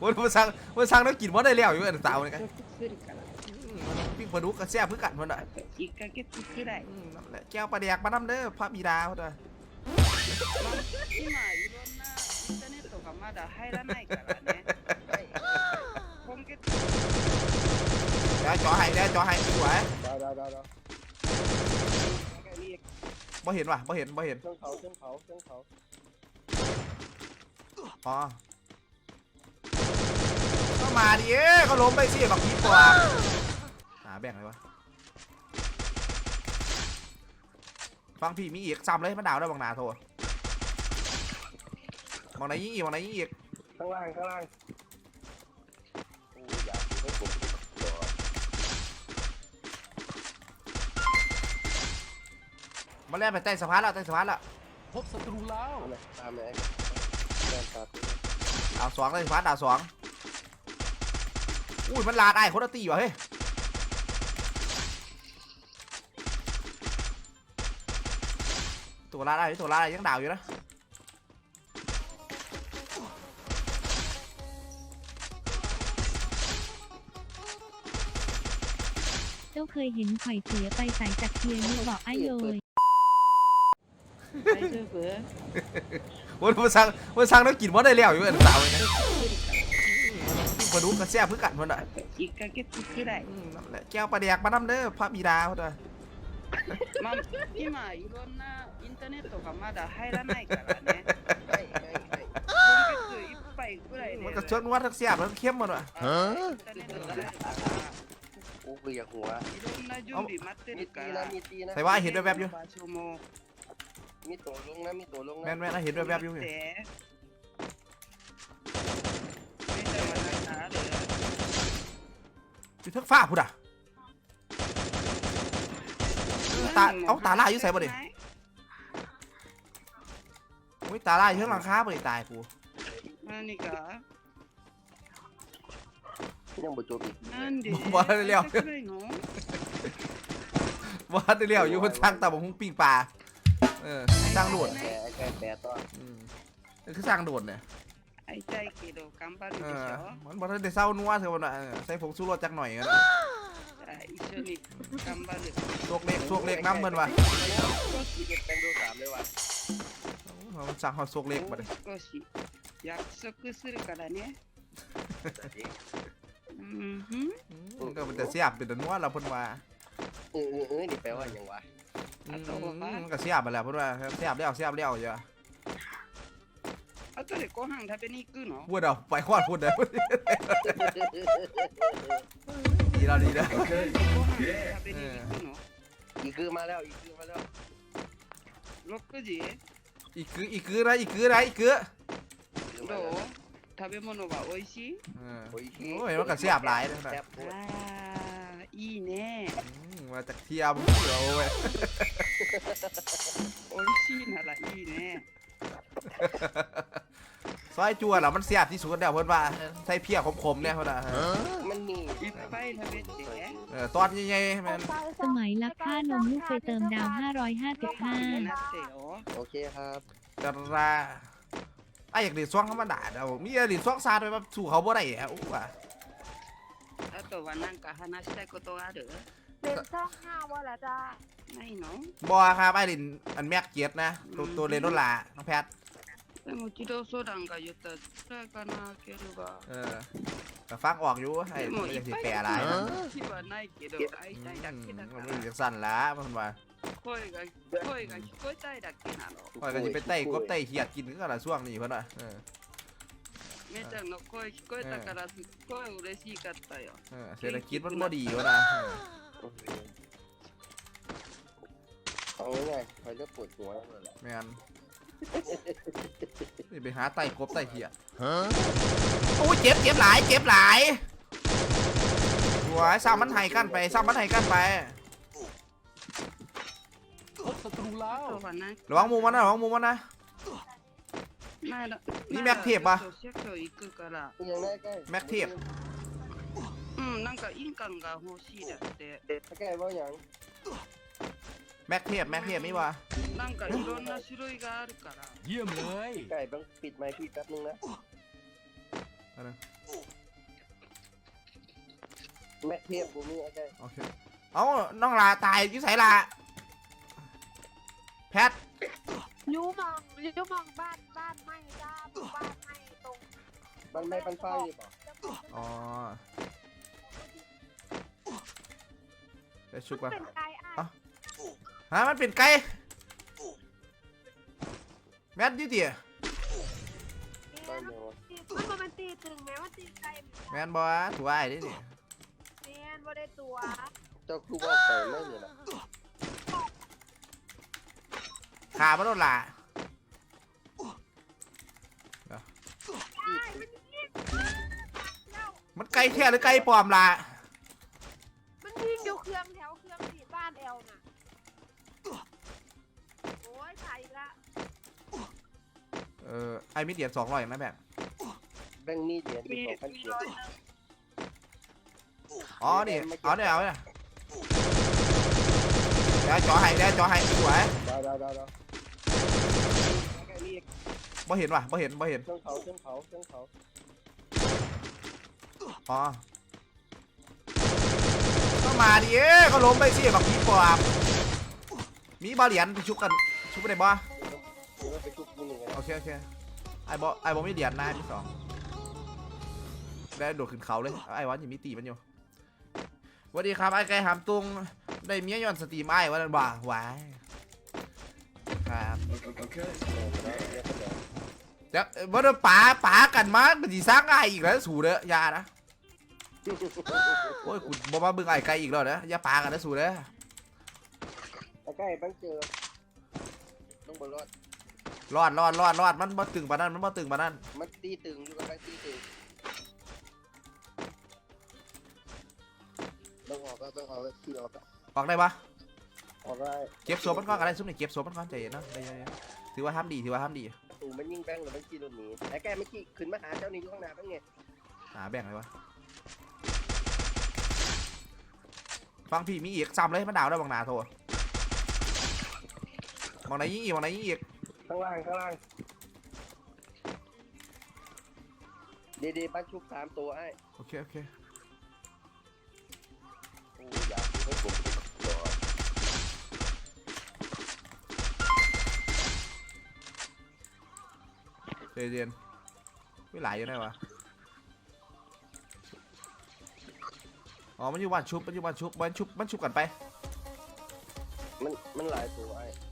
โอ้ยมันสั่งมันสั่งแล้วกินว่าได้แล้วอยู่อันสาวนี่กัน するから ปิ้งปลาดุกกระแซ่บเพื่อกันมันอ่ะ あと1ヶ月くらい อืมนั่นแหละแก้วปลาแดกมาน้ำเด้อพระบิดาเขาเด้อ 今いろんなインターネットがまだ入らないからね今月 เดี๋ยวจอให้เดี๋ยวจอให้สวย ดาวดาวดาวดาว บ่เห็นว่ะบ่เห็นบ่เห็น เครื่องเผาเครื่องเผาเครื่องเผา อ๋อ ก็มาดิเอ้ยก็ล้มไปสิบักพีกว่าหาแบ่งเลยวะฟังพี่มีอีกซ้ำเลยมันดาวได้บางนาโทรบางไหนยิงอีกบางไหนยิงอีกข้างล่างข้างล่างโอ้ยอยากให้ผมรอมาแล่นไปใต้สะพานแล้วใต้สะพานแล้วพบศัตรูแล้วเอาเลยตามเลยแรงตัดดาวสองใต้สะพานดาวสอง อุ้ยมันลาดไอ้คนลตีว่ะเฮ้ยตัวลาดไอ้ตัวลาดไอ้ยังดาวอยู่นะเจ้าเคยเห็นไข่เสียไปสายจากเทียนบอกไอ้เลยไอ้เจ้าเฟือวันวันสั่งวันสั่งแล้วกินว่าได้แล้วอยู่เอ็นสาวเลยนะ ปิ้งปลาดุกกระแซ่บเพื่อกันมันอ่ะ あと1ヶ月くらい อืมนั่นแหละแก้วปลาแดกมาน้ำเด้อพระบิดาเขาเด้อ まあ今いろんなインターネットがまだ入らないからねはいはいはい今月いっぱいぐらいで มันก็ชวนว่าทั้งแซ่บทั้งเข้มมันอ่ะ インターネットが入るから โอ้คืออยากหัว いろんな準備待って มี るか ตีนะ ら มีตีนะ ใส่ว่าเห็นด้วยแวบอยู่ 場所も มีตัวลงนะมีตัวลง แม่ นะ นแม่นนะเห็นด้วยแวบอยู่ 見 นี่ て อยู่ทักฟ้าพุ่นอะ ตาเอ้าตาลายยู่ไสบ่ดิ โอ้ยตาลายยู่เทั้งหลังคาบได้ตายกูอันนี้ก็ยังบ่จบอีกนั่นดิสักหน่อยหนูว่าได้เลี้ยวอยู่บนทางแต่ผมหุ้งปิงปลาเออสร้างโดดแกแปลต่ออืคือสร้างโดดเนี่ย 会いたいけど頑張る เอ で อ しょ มันบอกได้เศร้านัวเถอะมันอ่ะเออใส่ผงชูรสจักหน่อยกันนะ じゃあ一緒に頑張る พวกเล็กพวกเล็กน้ำมันว่ะ ก็ขี่เก็บแตงโมสามเลยว่ะ มันสั่งหอดพวกเล็กมาเลย 少し約束するからねうんふん อืมก็มันจะเสียบเป็นแต่นัวเราเพิ่นว่า เออเออเออนี่แปลว่าอย่างวะ อืมมันก็เสียบไปแล้วเพิ่นว่าเสียบแล้วเสียบแล้วอย่ า 後でご飯食べに行くの พูดเอาไปขวดพูดเด้อดีแล้วดีแล้ว ご飯食べに行くの อีกคือมาแล้วอีกคือมาแล้ว 6時 อีกคืออีกคือนะอีกคือนะอีกคือ どう食べ物は美味しい เออ โอ้ย โอ้ยมันก็เสียบหลายเลยนะ แซ่บโคตร あーいいね อืมมาจากเทียมเดี๋ยวเว้ย ซอยจั่วเหรอมันเสียบที่สุดแล้วเพิ่นว่าใส่เพียขมๆเนี่ยเพิ่นว่า มันมี いっぱい食べて เออตอนใหญ่ๆแมัน สมัยรับค่านมลูกไปเติมดาว に 555 なってよ โอเคครับ กระไอ้อยากดีดซ่วงธรรมดาเดี๋ยวมีอะไรดีดซ่วงซาดไปแบบสู้เขาบ่ได้อะอู้ว่ะ あとは何か話したいことがある เป็นช่องห้าว่าละจ้า ないの บอครับไอ้ลินอันแม็กเกียรตินะตัวตัวเลนโนลาน้องแพท でも児童相談が言ったら辛いかなければ เออแต่ฟังออกอยู่ไอ้ で ไม่ もい อยา っ กสิ ぱい แปลอะไร 話はないけど会いたいだけだ มั か น ら ไม่อยากสั่นละมันว่า 声が声が聞こえたいだけなの คอยก็จะไปไต่กบไต่เขียดกินก็ละช่วงนี้เพิ่นว่าเออ めちゃんの声聞こえたからすっごい嬉しかったよ เออเศรษฐกิจมันบ่ดีวะนะเออ เอาง่ายๆคอยเลือกปวดหัวแล้วแหละ แม่น นี่ไปหาไต่กบไต่เขียดโอ้ยเจ็บเจ็บหลายเจ็บหลายหัวซ้ำมันไห้กันไปซ้ำมันไห้กันไป พบศัตรูแล้ว あとは何 ระวังมุมมันนะระวังมุมมันนะ まだนี่แม็กเทปปะ まだちょっと社長行くから ยังได้ใกล้ แม็กเทป うんなんか印鑑が欲しいだって ถ้าแก้ว่าอย่าง แม็กเทปแม็กเทปนี่วะ なんかいろんな種類があるから เยี่ยมเลย ไก่ต้องปิดไมค์พี่แป๊บนึงนะ เ อันนั้น แม่เทียบกูมีไอ้ โอเคเอาน้องลาตายอยุ่ใส่ลาแพท ยูมองยูมองบ้านบ้านไม่จ้าหมู่บ้านไม่ตรง มันไม่ปันไฟป่ะ จะบอก อ๋อได้ชุบ มั ป่ะ นเป็นไกด์อ้าย ฮะมันเป็นไก่แมทดิเดียไม่เนาะมันบ่มันตีตึงแม้ว่าตีไกด์แมนบอตัวไอ้ดิเนี่ยแมนบ่ได้ตัวเจ้าคือว่าแต่ไม่เนี่ยนะขามันโดนละที่มันไก่แท้หรือไก่ปลอมล่ะ มีเดียนสองร้อยนะแบบ แบงค์นี่เหรียญที่มีสองพันมีเจ็ดร้อยหนึ่งอ๋อนี่เอาเนี่ยเอาเนี่ยเดี๋ยวจอให้เดี๋ยวจอให้สวยดาวดาวดาวดาวแค่นี้บ่เห็นว่ะบ่เห็นบ่เห็น เครื่องเขาเครื่องเขาเครื่องเขาอ๋อก็มาดิเอ้ยก็ล้มไปสิบักผีปอบมีบาเหรียญไปชุบกัน ชุบไปไหนบ่หรือว่าไปชุบกูหนึ่งไงโอเคโอเค ไอ้บอไอ้บอมีเหรียญนะที่สองได้โดดขึ้นเขาเลยไอ้วันยังมีตีมันอยู่สวัสดีครับไอ้ไก่หามตุงได้เมียย้อนสตรีมไอ้วันนั้นบ่าวายครับเดี๋ยวว่าเราป๋าป๋ากันมามันสิสร้างไอ้อีกแล้วสูเด้อยานะโอ้ยกูบอกว่ามึงไอ้ไก่อีกแล้วนะอย่าป๋ากันนะสูเด้อใกล้ๆบังเจอต้องบนรถ รอดรอดรอดรอดมันบ่ตึงปานนั้นมันบ่ตึงปานนั้นมันตีตึงอยู่กับบังตีตึงต้องออกก็ต้องออกแล้วที่ออกก็ออกได้ปะออกได้เก็บโซมันก่อนอะไรซุ่มนี่เก็บโซมันก่อนใจเย็นเนาะได้ๆๆถือว่าทำดีถือว่าทำดีตูมันยิงแบงค์หรือมันขี่รถหนีไอ้แกไม่ขี่ขึ้นมาหาเจ้านี่อยู่ข้างหน้าเป็นไงหาแบ่งเลยวะฟังพี่มีอีกซ้ำเลยมันดาวได้บางนาโทรบางไหนยิงอีกบางไหนยิงอีก ข้างล่างข้างล่าง ดีๆบ้านชุบสามตัวไอ้โอเค โอเค โอ้อยากให้ผมตัวใจเย็นไม่หลายอยู่ไหนวะอ๋อ มันอยู่บ้านชุบ มันอยู่บ้านชุบบ้านชุบมันชุบกันไป มันมันหลายตัวไอ้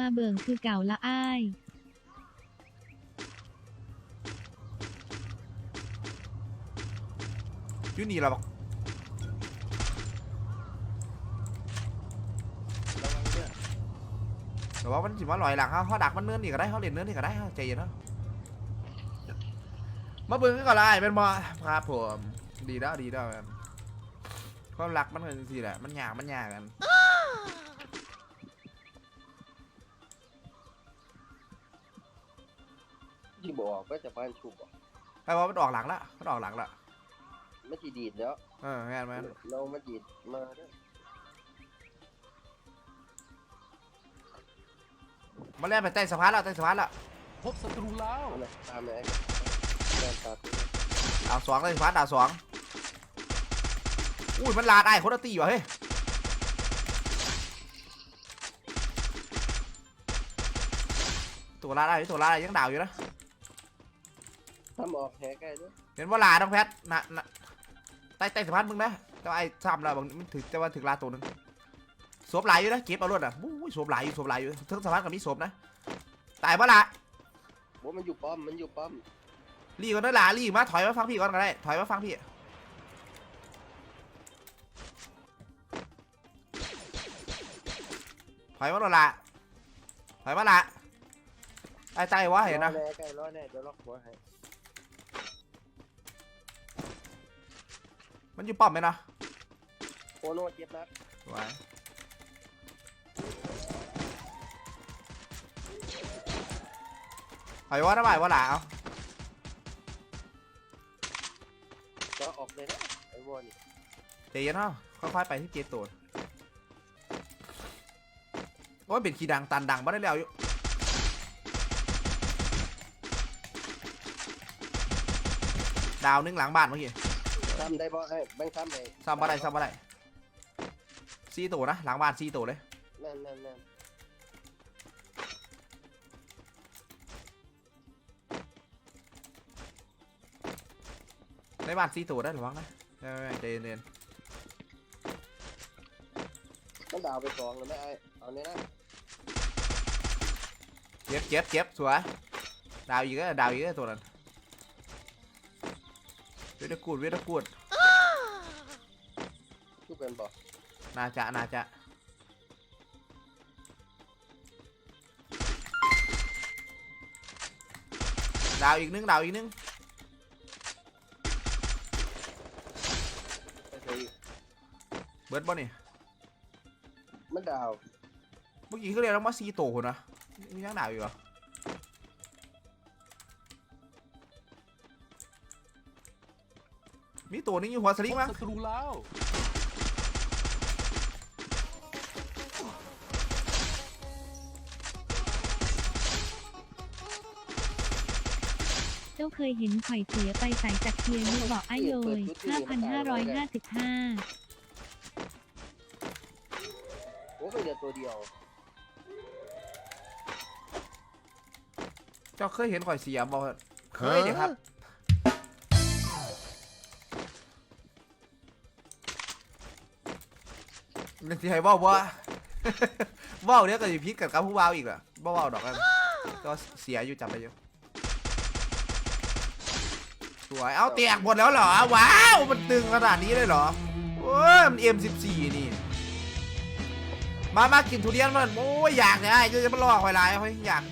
มาเบิ่งคือเก่าละอ้ายยูนี่เราบอกแต่ว่ามันสิมาลอยหลังเขาเขาดักมันเนื้อนี่ก็ได้เขาเล่นเนื้อนี่ก็ได้เขาใจเย็นเนาะมาเบิ่งกันก่อนละไอ้เป็นบ่ครับผมดีแล้วดีแล้วกันความรักมันเป็นสิแหละมันหยากมันหยากกัน ที่บอกก็จะบ้านชุบอะไอ้บอลมันออกหลังละมันออกหลังละไม่จีดีดแล้วเออแม่นแม่นเรามาจีดมาด้วยมันเล่นไปใต้สะพานแล้วใต้สะพานแล้วพบศัตรูแล้วเอาเลยตามเลยแม่ตาตัวดาวสองใต้สะพานดาวสองอุ้ยมันลาดไอ้คนละตีว่ะเฮ้ยตัวลาดไอ้ตัวลาดไอ้ยังดาวอยู่นะ ทำออกแพ้ใกล้ด้วยเห็นว่าลาน้องแพทนะนะใต้ใต้สะพานมึงนะแต่ว่าไอ้ซ้ำแล้วบางมันถึงแต่ว่าถึงลาตัวหนึงสวมหลายอยู่นะเก็บเอารถอะอุ้ยสวมหลายอยู่สวมหลายอยู่ทั้งสะพานกับมีสวมนะตายปะละว่ามันอยู่ป้อมมันอยู่ป้อมรีก่อนนะหลารีมาถอยมาฟังพี่ก่อนก็ได้ถอยมาฟังพี่ถอยมาหน่อยละถอยมาละไอ้ใจวะเห็นนะ รอแน่ใกล้รอแน่เดี๋ยวล็อกหัวให้ มันอยู่ป้อมไหมนะโคโลเจ็บนะวายถอยว่าทำไมว่าหลาเอาจะออกเลยนะไอ้วอนเจยนเนาะค่อยๆไปที่เจตูดโอ้ยเป็นขีดังตันดังไม่ได้แล้วอยู่ดาวนึงหลังบ้านเมื่อกี้ ทำได้บ่ไอ้แบงค์ทำได้ซ้ำบ่ได้ซ้ำบ่ได้ซีตัวนะหลังบ้านซีตัวเลยแม่นแม่นแม่นในบ้านซีตัวได้หรือวังนะไม่ไม่ไม่ใจเย็นมันดาวไปสองแล้วไหมไอ้เอาเนี่ยนะๆเจ็บเจ็บเจ็บสวยดาวอีกแล้วดาวอีกแล้วตัวนั้น เวทกูดเวทกูดทุกเป็นบ่น่าจะน่าจะดาวอีกนึงดาวอีกนึงไม่เคยเบิร์ดบ่นี่มันดาว เมื่อกี้เขาเรียกแล้วมาซีโตคนนะมียังดาวอยู่เหรอ มีตัวนึงอยู่หัวสลิงมั้งศัตรูแล้วเจ้าเคยเห็นไข่เสียไปใส่จากเทียนนี่บอกไอ้โยย5,555 โอ้ก็เหลือตัวเดียวเจ้าเคยเห็นข่อยเสียบ่เคยเนี่ยครับ มันที่ให้เว่าว่าเว่าเนี้ยก็จะพิษกับกับผู้บ่าอีกเหรอบ่เว่าดอกกันก็เสียอยู่จำไปอยู่สวยเอาเตกหมดแล้วเหรอว้าวมันตึงขนาดนี้เลยเหรอโอ้ยมัน M14 นี่ มามากินทุเรียนมันโอ้ยอยากเนี่ยไอ้จะมาล่อหอยลายเฮ้ยอยาก